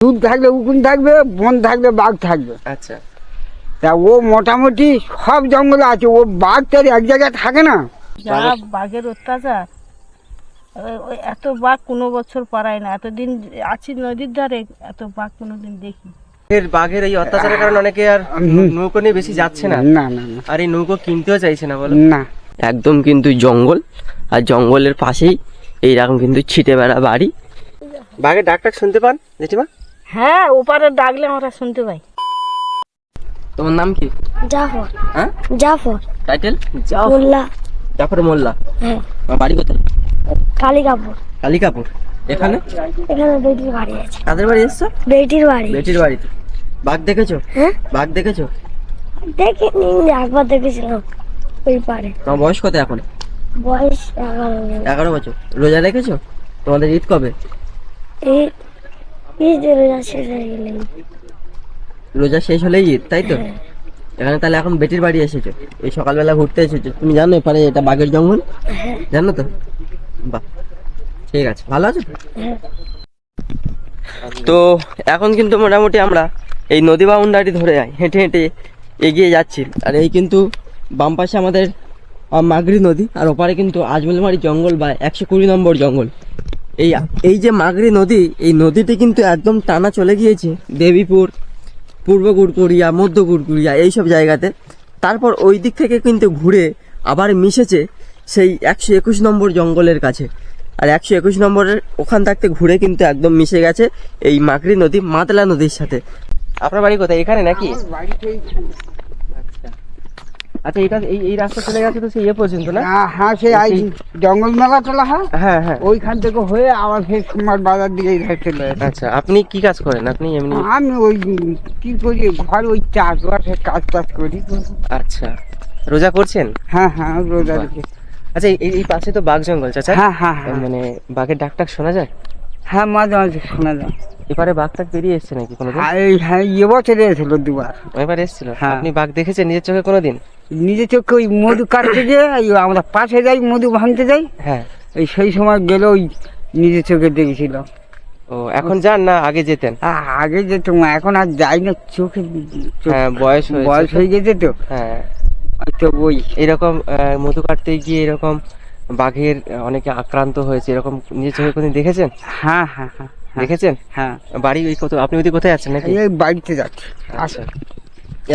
দুধ থাকবে উকুন থাকবে বন থাকবে বাঘ থাকবে। আচ্ছা। তা ও মোটামুটি সব জঙ্গলে আছে ও বাঘ তো আর এক জায়গায় থাকে না। যা বাঘের অত্যাচার এত বাঘ কোনো বছর পারায় না এতদিন আছি নদীর ধারে এত বাঘ কোনোদিন দেখি। এর বাঘের এই অত্যাচারের কারণে অনেকে আর নৌকো নিয়ে বেশি যাচ্ছে না? না না না। আর এই নৌকো কিনতেও চাইছে না বলো? না। একদম কিন্তু জঙ্গল আর জঙ্গলের পাশেই এইরকম কিন্তু ছিটে বেড়া বাড়ি। বাঘের ডাকটাক শুনতে পান জেঠিমা? হ্যাঁ ওপারে ডাকলে আমরা শুনতে পাই। তোমার নাম কি? জাফর। হ্যাঁ? জাফর। টাইটেল জাফর। মোল্লা। জাফর মোল্লা? হ্যাঁ। তোমার বাড়ি কোথায়? কালিকাপুর। কালিকাপুর। এখানে? এখানে বেটির বাড়ি আছে। কাদের বাড়ি এসছো? বেটির বাড়ি। বেটির বাড়িতে বাঘ দেখেছ? হ্যাঁ? বাঘ দেখেছ? দেখিনি একবার দেখেছিলাম ওই পারে। তোমার বয়স কত এখন? বয়স এগারো। এগারো বছর। রোজা রেখেছো তোমাদের ঈদ কবে? এই রোজা শেষ হয়ে গেলেন রোজা শেষ হলেই ঈদ তাই তো? এখানে তাহলে এখন বেটির বাড়ি এসেছ। এই সকালবেলা ঘুরতে এসেছ। তুমি জানো এপারে এটা বাঘের জঙ্গল? জানো তো? বাহ ঠিক আছে। ভালো আছো? তো? তো এখন কিন্তু মোটামুটি আমরা এই নদী বাউন্ডারি ধরে হেঁটে হেঁটে এগিয়ে যাচ্ছি। আর এই কিন্তু বাম পাশে আমাদের মাগরি নদী আর ওপারে কিন্তু আজমলমারি জঙ্গল বা একশো কুড়ি নম্বর জঙ্গল। এই এই যে মাগরি নদী, এই নদীটি কিন্তু একদম টানা চলে গিয়েছে। দেবীপুর, পূর্ব গুড়কুড়িয়া, মধ্য গুড়কুড়িয়া, এইসব জায়গাতে। তারপর ওই দিক থেকে কিন্তু ঘুরে আবার মিশেছে সেই একশো একুশ নম্বর জঙ্গলের কাছে। আর একশো একুশ নম্বরের ওখান থাকতে ঘুরে কিন্তু একদম মিশে গেছে এই মাগরি নদী, মাতলা নদীর সাথে। আপনার বাড়ি কোথায়? এখানে নাকি? আচ্ছা এটা এই এই রাস্তা চলে গেছে তো সেই ইয়ে পর্যন্ত না? হ্যাঁ, হ্যাঁ সে এই জঙ্গল মেলা চলা হয় হ্যাঁ হ্যাঁ। ওইখান থেকে হয়ে আবার সেই সোমবার বাজার দিকে এই চলে আচ্ছা আপনি কি কাজ করেন? আপনি এমনি আমি ওই কি করি ঘর ওই চাষবাসের কাজ টাজ করি। আচ্ছা রোজা করছেন? হ্যাঁ হ্যাঁ রোজা আচ্ছা এই এই পাশে তো বাঘ জঙ্গল চাচা। হ্যাঁ হ্যাঁ হ্যাঁ। মানে বাঘের ডাক টাক শোনা যায়? হ্যাঁ মাঝে মাঝে শোনা যায়। এবারে বাঘ টাক বেরিয়ে এসছে নাকি কোনোদিন? হ্যাঁ, হ্যাঁ এ বছরে এসেছিল দুবার। এবারে এসেছিল। আপনি বাঘ দেখেছেন নিজের চোখে কোনোদিন? নিজে চোখে ওই মধু কাটতে যে আমরা পাশে যাই মধু ভাঙতে যাই। হ্যাঁ। এই সেই সময় গেলে ওই নিজে চোখে দেখেছিল। ও এখন যান না? আগে যেতেন? আগে যেতাম এখন আর যাই না চোখে হ্যাঁ বয়স বয়স হয়ে গেছে তো। হ্যাঁ। তো ওই এরকম মধু কাটতে গিয়ে এরকম বাঘের অনেকে আক্রান্ত হয়েছে এরকম নিজের চোখে কোনদিন দেখেছেন? হ্যাঁ হ্যাঁ হ্যাঁ হ্যাঁ, দেখেছেন? হ্যাঁ। বাড়ি ওই কত আপনি ওইদিকে কোথায় আছেন নাকি? এই বাড়িতে যাচ্ছি আচ্ছা।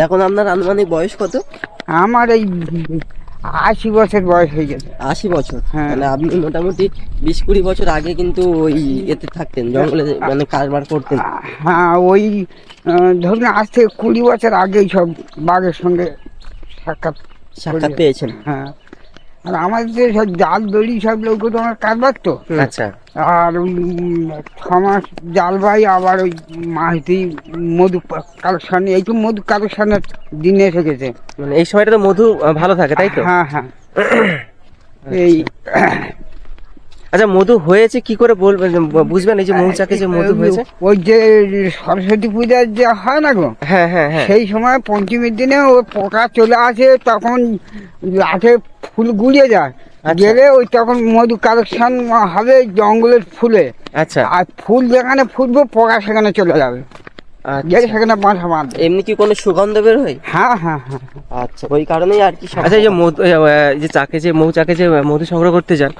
এখন আপনার আনুমানিক বয়স কত? আমার এই আশি বছর বয়স হয়ে গেছে। আশি বছর? হ্যাঁ। মানে আপনি মোটামুটি বিশ কুড়ি বছর আগে কিন্তু ওই এতে থাকতেন জঙ্গলে মানে কারবার করতেন। হ্যাঁ ওই ধরুন আজ থেকে কুড়ি বছর আগেই সব বাঘের সঙ্গে সাক্ষাৎ সাক্ষাৎ পেয়েছেন। হ্যাঁ। আর আমাদের যে সব জাল দড়ি সব লোক তো আমার কারবার তো। আচ্ছা। আর উম, ছ মাস জাল ভাই আবার ওই মাছ দিই মধু কালেকশন এই তো মধু কালেকশনের দিনে এসে গেছে মানে এই সময়টা তো মধু ভালো থাকে তাই তো? হ্যাঁ হ্যাঁ। এই আচ্ছা মধু হয়েছে কি করে বলবেন বুঝবেন এই যে মৌচাকে যে মধু হয়েছে? ওই যে সরস্বতী পূজার যে হয় না গো? হ্যাঁ হ্যাঁ হ্যাঁ। সেই সময় পঞ্চমীর দিনে ওই পোকা চলে আসে তখন লাঠে ফুল গুলিয়ে যায়। আচ্ছা। গেলে ওই তখন মধু কালেকশন হবে জঙ্গলের ফুলে। আচ্ছা। আর ফুল যেখানে ফুটবে পোকা সেখানে চলে যাবে। গেলে আচ্ছা। সেখানে বাসা বাঁধবে। এমনি কি কোনো সুগন্ধ বের হয়? হ্যাঁ হ্যাঁ হ্যাঁ। আচ্ছা ওই কারণেই আর কি আচ্ছা এই যে মধু যে চাকে যে মৌচাকে যে মধু সংগ্রহ করতে যান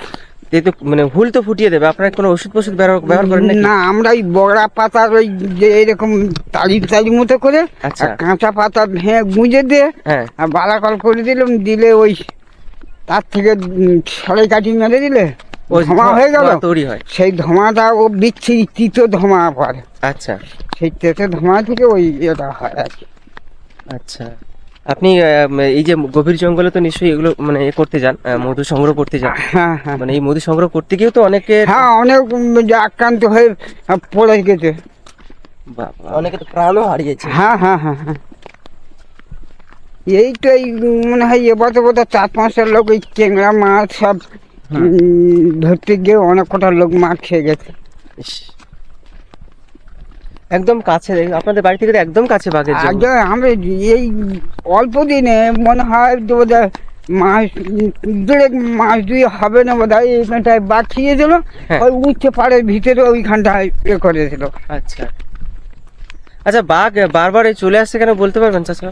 তো মানে হুল তো ফুটিয়ে দেবে আপনারা কোনো ওষুধ ফষুধ ব্যবহার করেন না আমরা ওই বগড়া পাতার ওই যে এরকম তালি তালি মতো করে আচ্ছা। কাঁচা পাতা ভেঙে গুঁজে দিয়ে হ্যাঁ। আর বালাকল করে দিলাম দিলে ওই তার থেকে সরাই কাটি মেরে দিলে ধোঁয়া হয়ে গেল। তৈরি হয়। সেই ধোঁয়াটা ও বিচ্ছিরি তিতো ধোঁয়া পড়ে আচ্ছা। সেই তেতো ধোঁয়া থেকে ওই এটা হয় আর কি। আচ্ছা। আপনি এই যে গভীর জঙ্গলে তো নিশ্চয়ই এগুলো মানে করতে যান মধু সংগ্রহ করতে যান। হ্যাঁ হ্যাঁ মানে এই মধু সংগ্রহ করতে গিয়েও তো অনেকে হ্যাঁ অনেক যে আক্রান্ত হয়ে পড়ে গেছে। অনেকে তো প্রাণও হারিয়েছে। হ্যাঁ হ্যাঁ হ্যাঁ হ্যাঁ। এই তো এই মনে হয় এবছর বোধ চার পাঁচটা লোক ওই চেংড়া মাছ সব ধরতে গিয়ে অনেক কটা লোক মাছ খেয়ে গেছে। একদম কাছে আপনাদের বাড়ি থেকে তো একদম কাছে বাঘের আগে আমি এই অল্প দিনে মনে হয় বোধহয় মাস দেড়েক মাস দুই হবে না বোধ হয় এইখানটায় বাদ খেয়ে দিল হ্যাঁ। ওই উচ্চ পাড়ের ভিতরে ওইখানটায় এ করেছিল। আচ্ছা। আচ্ছা বাঘ বারবার এই চলে আসছে কেন বলতে পারবেন চাচা?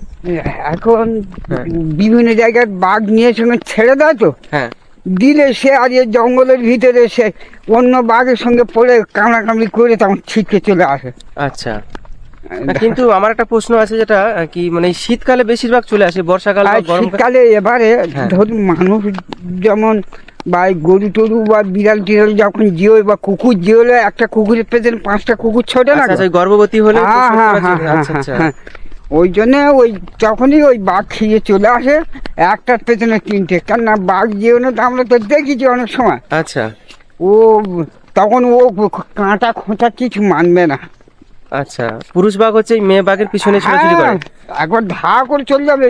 এখন হ্যাঁ। বিভিন্ন জায়গায় বাঘ নিয়ে সঙ্গে ছেড়ে দেয় তো। হ্যাঁ। দিলে সে আর এই জঙ্গলের ভিতরে সে অন্য বাঘের সঙ্গে পড়ে কামড়াকামড়ি করে তখন ছিটকে চলে আসে। আচ্ছা। কিন্তু আমার একটা প্রশ্ন আছে যেটা কি মানে শীতকালে বেশিরভাগ চলে আসে বর্ষাকাল শীতকালে এবারে হ্যাঁ। ধরুন মানুষ যেমন বা গরু টরু বা বিড়াল টিড়াল যখন জিও বা কুকুর জিওলে একটা কুকুরের পেছনে পাঁচটা কুকুর ছোটে না আচ্ছা গো? আচ্ছা, গর্ভবতী হলে হ্যাঁ হ্যাঁ হ্যাঁ চলে- হ্যাঁ আচ্ছা আচ্ছা। হ্যাঁ। ওই জন্য ওই যখনই ওই বাঘ খেয়ে চলে আসে একটার পেছনে তিনটে। কেননা বাঘ জিওনো তো আমরা তো দেখেছি অনেক সময়। আচ্ছা। ও তখন ও কাঁটা খোঁচা কিছু মানবে না। আচ্ছা। পুরুষ বাঘ হচ্ছে মেয়ে বাঘের পিছনে ছোটাছুটি করে। হ্যাঁ, একবার ধা করে চলে যাবে।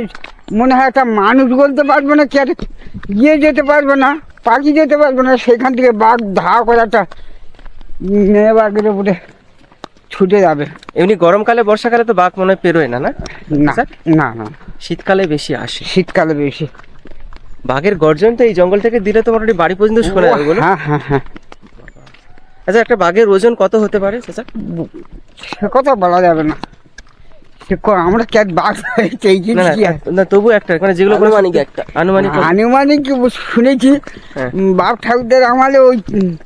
মনে হয় একটা মানুষ বলতে পারবে না কি একটা ইয়ে যেতে পারবে না পাখি যেতে পারবে না। সেখান থেকে বাঘ ধা করে একটা মেয়ে বাঘের উপরে ছুটে যাবে। এমনি গরমকালে বর্ষাকালে তো বাঘ মনে হয় পেরোয় না না? না না না। শীতকালে বেশি আসে। শীতকালে বেশি। বাঘের গর্জন তো এই জঙ্গল থেকে দিলে তো মোটামুটি বাড়ি পর্যন্ত শোনা যাবে বলো হ্যাঁ হ্যাঁ হ্যাঁ। আচ্ছা একটা বাঘের ওজন কত হতে পারে চাচা সে কথা বলা যাবে না। আমরা ক্যাট বাঘ হয়েছে এই জিনিস না কি আর- না তবু একটা মানে যেগুলো আনুমানিক একটা আনুমানিক আনুমানিক শুনেছি হ্যাঁ। বাপ ঠাকুরদের আমলে ওই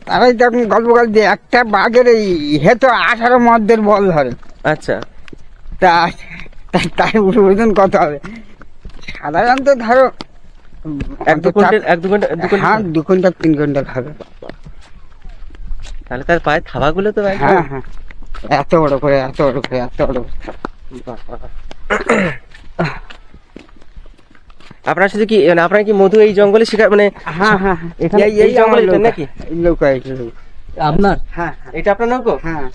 তারাই তখন গল্প গল্প দিয়ে একটা বাঘের এই হেতো আঠারো মধ্যের বল ধরে। আচ্ছা। তা তা- তার ওজন কত হবে। সাধারণত ধরো এক দু চার- এক দু কুইন্টাল হ্যাঁ দু কুইন্টাল তিন হবে তাহলে তার পায়ে থাবাগুলো তো হ্যাঁ হ্যাঁ। এত বড় করে এত বড় করে এত বড় করে। আপনার শুধু কি মানে আপনার কি মধু এই জঙ্গলে শিকার মানে হ্যাঁ হ্যাঁ হ্যাঁ। এই- জঙ্গলে নাকি? নৌকা? আপনার? হ্যাঁ হ্যাঁ, এটা আপনার নৌকো? হ্যাঁ।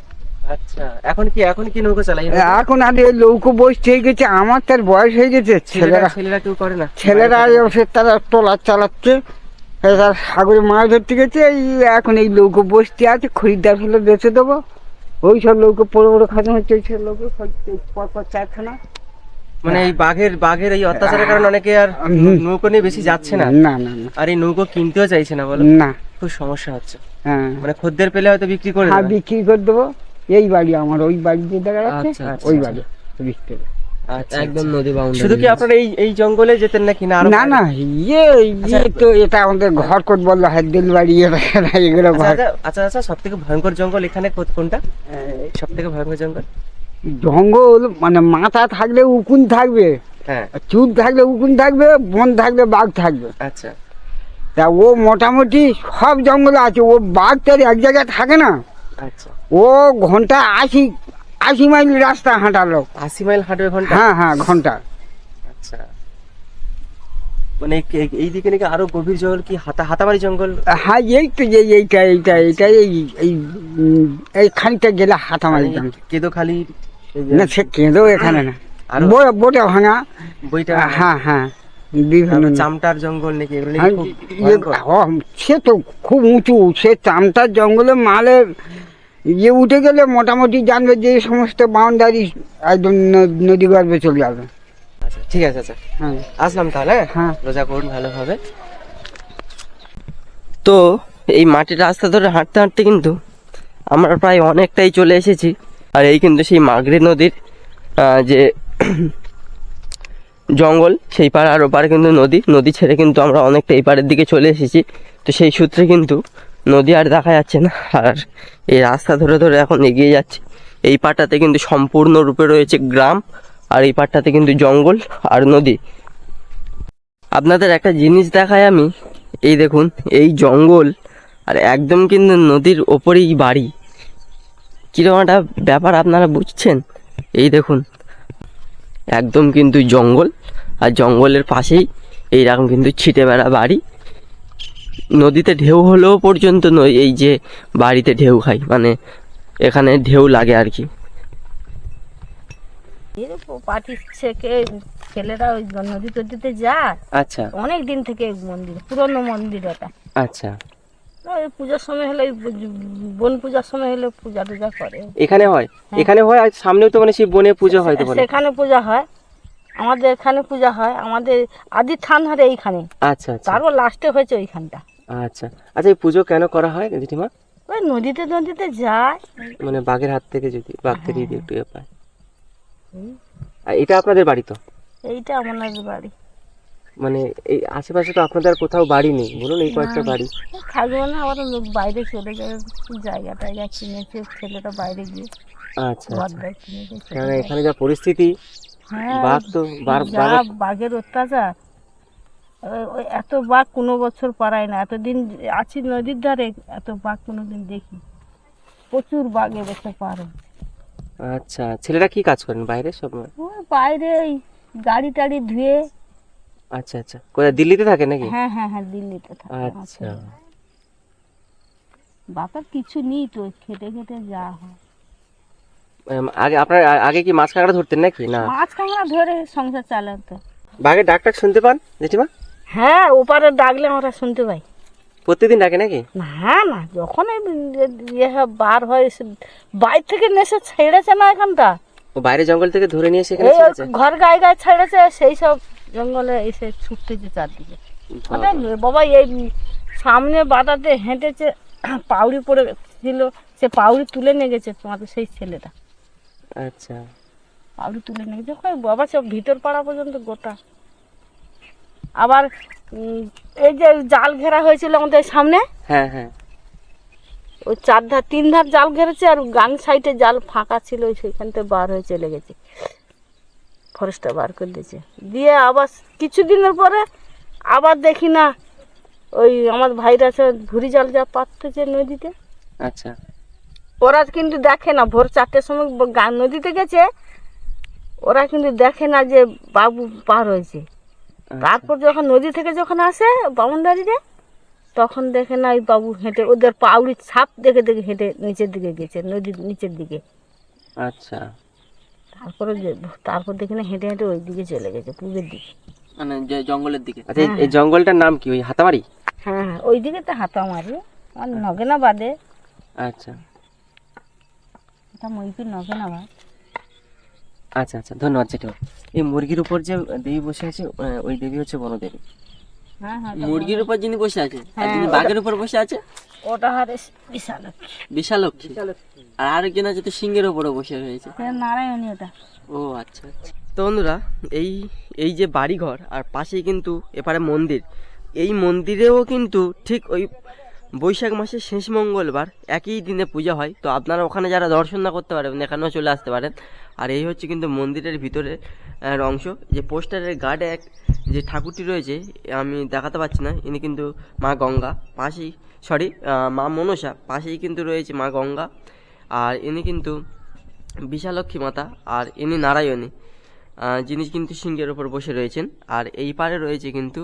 আচ্ছা এখন কি এখন কি নৌকো চালাই? এখন আর এই লৌকো বয়স হয়ে গেছে আমার তার বয়স হয়ে গেছে ছেলেরা কেউ করে না। ছেলেরা তারা ট্রলার চালাচ্ছে এরা সাগরে মাছ ধরতে গেছে এই এখন এই লৌকো বসতে আছে খরিদ্দার হলে বেঁচে দেবো। ওই সব লোকে বড় বড় খাজা হচ্ছে ওই সব লোকে পরপর চারখানা। মানে এই বাঘের বাঘের এই অত্যাচারের কারণে অনেকে আর নৌকো নিয়ে বেশি যাচ্ছে না? না না আর এই নৌকো কিনতেও চাইছে না বলো? না। খুব সমস্যা হচ্ছে। হ্যাঁ। মানে খদ্দের পেলে হয়তো বিক্রি করে হ্যাঁ বিক্রি করে দেবো। এই বাড়ি আমার ওই বাড়ি যে দেখা যাচ্ছে আচ্ছা, আচ্ছা, ওই আচ্ছা। বাড়ি বিক্রি আচ্ছা একদম নদী বাউন্ডারি শুধু কি আপনারা এই এই জঙ্গলে যেতেন নাকি না না না ইয়ে ইয়ে তো এটা আমাদের ঘর কোট বলল হাদ্দিল বাড়ি এগুলো আচ্ছা আচ্ছা আচ্ছা আচ্ছা সব থেকে ভয়ঙ্কর জঙ্গল এখানে কোনটা? সব থেকে ভয়ঙ্কর জঙ্গল? জঙ্গল মানে মাথা থাকলে উকুন থাকবে হ্যাঁ। চুল থাকলে উকুন থাকবে বন থাকলে বাঘ থাকবে। আচ্ছা। তা ও মোটামুটি সব জঙ্গলে আছে ও বাঘ তার এক জায়গায় থাকে না। আচ্ছা। ও ঘণ্টা আশি আশি মাইল রাস্তা হাঁটালো। আশি মাইল হাঁটবে ঘণ্টা? হ্যাঁ হ্যাঁ ঘণ্টা। আচ্ছা। মানে এই- দিকে নাকি আরও গভীর জঙ্গল কি হাতা হাতাবাড়ি জঙ্গল? হ্যাঁ এই তো এই এইটা এইটা এইটা এই এই এই খানিকটা গেলে হাতামারি যান কেদো খালি? না সে কেঁদেও এখানে না। ভাঙা। বইটা হ্যাঁ হ্যাঁ বিভিন্ন চামটার জঙ্গল নাকি? হ্যাঁ, সে তো খুব উঁচু। সে চামটার জঙ্গলে মালে ইয়ে উঠে গেলে মোটামুটি জানবে যে সমস্ত বাউন্ডারি একদম নদী গর্ভে চলে যাবে। আচ্ছা ঠিক আছে আচ্ছা। হ্যাঁ। আসলাম তাহলে? হ্যাঁ। রোজা করুন ভালোভাবে তো এই মাটির রাস্তা ধরে হাঁটতে হাঁটতে কিন্তু আমরা প্রায় অনেকটাই চলে এসেছি। আর এই কিন্তু সেই মাগরে নদীর যে জঙ্গল সেই পাড় আর ওপারে কিন্তু নদী। নদী ছেড়ে কিন্তু আমরা অনেকটা এই পাড়ের দিকে চলে এসেছি। তো সেই সূত্রে কিন্তু নদী আর দেখা যাচ্ছে না। আর এই রাস্তা ধরে ধরে এখন এগিয়ে যাচ্ছে। এই পাড়টাতে কিন্তু সম্পূর্ণরূপে রয়েছে গ্রাম, আর এই পাড়টাতে কিন্তু জঙ্গল আর নদী। আপনাদের একটা জিনিস দেখায় আমি। এই দেখুন, এই জঙ্গল, আর একদম কিন্তু নদীর ওপরেই বাড়ি। কীরকম একটা ব্যাপার আপনারা বুঝছেন? এই দেখুন, একদম কিন্তু জঙ্গল, আর জঙ্গলের পাশেই এইরকম কিন্তু ছিটে বেড়া বাড়ি। নদীতে ঢেউ হলেও পর্যন্ত নয় এই যে বাড়িতে ঢেউ খাই মানে এখানে ঢেউ লাগে আর কি। পার্টি থেকে ছেলেরা ওই নদী টদিতে যায়। আচ্ছা। অনেক দিন থেকে মন্দির পুরনো মন্দির ওটা আচ্ছা। ওই পুজোর সময় হলে বন পূজার সময় হলে পূজা টুজা করে। এখানে হয়? এখানে হয় আর সামনেও তো মানে সেই বনে পুজো হয় তো সেখানে পূজা হয়। আমাদের এখানে পূজা হয়। আমাদের আদি থান হারে এইখানে। আচ্ছা আচ্ছা। তারপর লাস্টে হয়েছে ওইখানটা। আচ্ছা। আচ্ছা এই পুজো কেন করা হয় জেঠিমা? ওই নদীতে নদীতে যায়। মানে বাঘের হাত থেকে যদি বাঘ থেকে যদি একটু ইয়ে পায়। আর এটা আপনাদের বাড়ি তো? এইটা আমাদের বাড়ি। মানে এই আশেপাশে তো আপনাদের আর কোথাও বাড়ি নেই। বলুন এই কয়েকটা বাড়ি। থাকব না আবার লোক বাইরে চলে যাবে জায়গা টায়গা কিনেছে ছেলেটা বাইরে গিয়ে আচ্ছা আচ্ছা। কারণ এখানে যা পরিস্থিতি হ্যাঁ বাঘ তো বাঘের অত্যাচার। ওই- এত বাঘ কোনো বছর পারায় না। এতদিন আছি নদীর ধারে এত বাঘ কোনোদিন দেখি। প্রচুর বাঘ এবছর পার। আচ্ছা ছেলেরা কি কাজ করেন বাইরে সব? বাইরে ওই গাড়ি টাড়ি ধুয়ে। আচ্ছা আচ্ছা। কোথায় দিল্লিতে থাকে নাকি? হ্যাঁ হ্যাঁ হ্যাঁ দিল্লিতে থাকে। আচ্ছা। বাপের কিছু নেই তো খেটে খেটে যা হয়। আগে আপনার আগে কি মাছ কাঁকড়া ধরতেন নাকি? না। মাছ কাঁকড়া ধরে সংসার চালাতো। বাঘের ডাক শুনতে পান জেঠিমা? হ্যাঁ ওপারে ডাকলে আমরা শুনতে পাই। প্রতিদিন ডাকে নাকি? না না যখন এই ইয়ে হয়, বার হয় সে বাইর থেকে নেশে ছেড়েছে না এখানটা। ও বাইরে জঙ্গল থেকে ধরে নিয়ে এসে এখানে এই ছেড়েছে? ঘর গায়ে গায়ে ছেড়েছে সেই সব জঙ্গলে এসে ছুটতেছে চারদিকে। বাবা। বাবা এই সামনে বাটাতে হেঁটেছে পাউড়ি পড়ে ছিল সে পাউড়ি তুলে নিয়ে গেছে তোমাদের সেই ছেলেটা। আচ্ছা। পাউড়ি তুলে নিয়ে গেছে কই বাবা সব ভিতর পাড়া পর্যন্ত গোটা। আবার এই যে জাল ঘেরা হয়েছিল আমাদের সামনে হ্যাঁ হ্যাঁ। ওই চার ধার তিন ধার জাল ঘেরেছে আর গান সাইডে জাল ফাঁকা ছিল সেখান থেকে বার হয়ে চলে গেছে। ফরেস্টটা বার করে দিয়েছে। দিয়ে আবার কিছুদিনের পরে আবার দেখি না ওই আমার ভাইরা আছে ভুরি জাল যা পাততেছে নদীতে। আচ্ছা। ওরা কিন্তু দেখে না ভোর চারটের সময় নদীতে গেছে ওরা কিন্তু দেখে না যে বাবু পার হয়েছে। তারপর যখন নদী থেকে যখন আসে বামুনদারিতে তখন দেখে না ওই বাবু হেঁটে ওদের পাউড়ির ছাপ দেখে দেখে হেঁটে নিচের দিকে গেছে নদীর নিচের দিকে। আচ্ছা। তারপরে যে- তারপর দেখে না হেঁটে হেঁটে ওই দিকে চলে গেছে পূবের দিকে। মানে যে জঙ্গলের দিকে। আচ্ছা এই- এই জঙ্গলটার নাম কি? ওই হাতাবাড়ি? হ্যাঁ হ্যাঁ ওই দিকে তো হাতা মারি আর নগেনা বাদে আচ্ছা। এটা মইপি নগেনা বাদ আচ্ছা আচ্ছা ধন্যবাদ জেঠিমা এই মুরগির উপর যে দেবী বসে আছে ওই দেবী হচ্ছে বনদেবী। হ্যাঁ হ্যাঁ মুরগির উপর যিনি বসে আছে আর হ্যাঁ, যিনি বাঘের উপর বসে আছে? ওটা হারে বিশাল বিশালক্ষী? আর আরেকজন আছে তো সিংহের উপরে বসে রয়েছে। নারায়ণী ওটা। ও আচ্ছা আচ্ছা। তো বন্ধুরা এই এই যে বাড়িঘর আর পাশেই কিন্তু এপারে মন্দির। এই মন্দিরেও কিন্তু ঠিক ওই বৈশাখ মাসের শেষ মঙ্গলবার, একই দিনে পূজা হয়। তো আপনারা ওখানে যারা দর্শন না করতে পারবেন, এখানেও চলে আসতে পারেন। আর এই হচ্ছে কিন্তু মন্দিরের ভিতরে অংশ। যে পোস্টারের গার্ডে এক যে ঠাকুরটি রয়েছে, আমি দেখাতে পারছি না, ইনি কিন্তু মা গঙ্গা। পাশেই, সরি মা মনসা, পাশেই কিন্তু রয়েছে মা গঙ্গা। আর ইনি কিন্তু বিশালক্ষী মাতা, আর ইনি নারায়ণী। যিনি কিন্তু সিংহের ওপর বসে রয়েছেন। আর এই পারে রয়েছে কিন্তু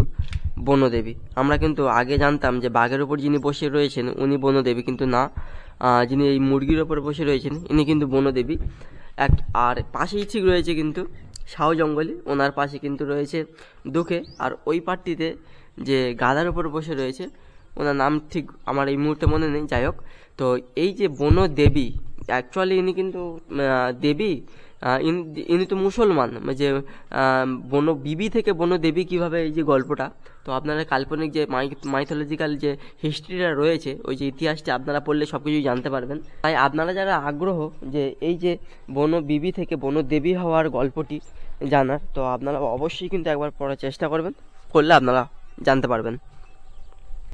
বনদেবী। আমরা কিন্তু আগে জানতাম যে বাঘের ওপর যিনি বসে রয়েছেন, উনি বনদেবী, কিন্তু না যিনি এই মুরগির ওপর বসে রয়েছেন, ইনি কিন্তু বনদেবী। এক, আর পাশেই ঠিক রয়েছে কিন্তু শাহ জঙ্গলি, ওনার পাশে কিন্তু রয়েছে দুঃখে। আর ওই পাটটিতে যে গাধার উপর বসে রয়েছে, ওনার নাম ঠিক আমার এই মুহূর্তে মনে নেই, যাই হোক। তো এই যে বনদেবী অ্যাকচুয়ালি ইনি কিন্তু দেবী। ইনি- তো মুসলমান। যে বন বিবি থেকে বন দেবী কীভাবে এই যে গল্পটা? তো আপনারা কাল্পনিক যে মাইথোলজিক্যাল যে হিস্ট্রিটা রয়েছে, ওই যে ইতিহাসটা আপনারা পড়লে সব কিছুই জানতে পারবেন। তাই আপনারা যারা আগ্রহ যে এই যে বন বিবি থেকে বন দেবী হওয়ার গল্পটি জানার, তো আপনারা অবশ্যই কিন্তু একবার পড়ার চেষ্টা করবেন। করলে আপনারা জানতে পারবেন।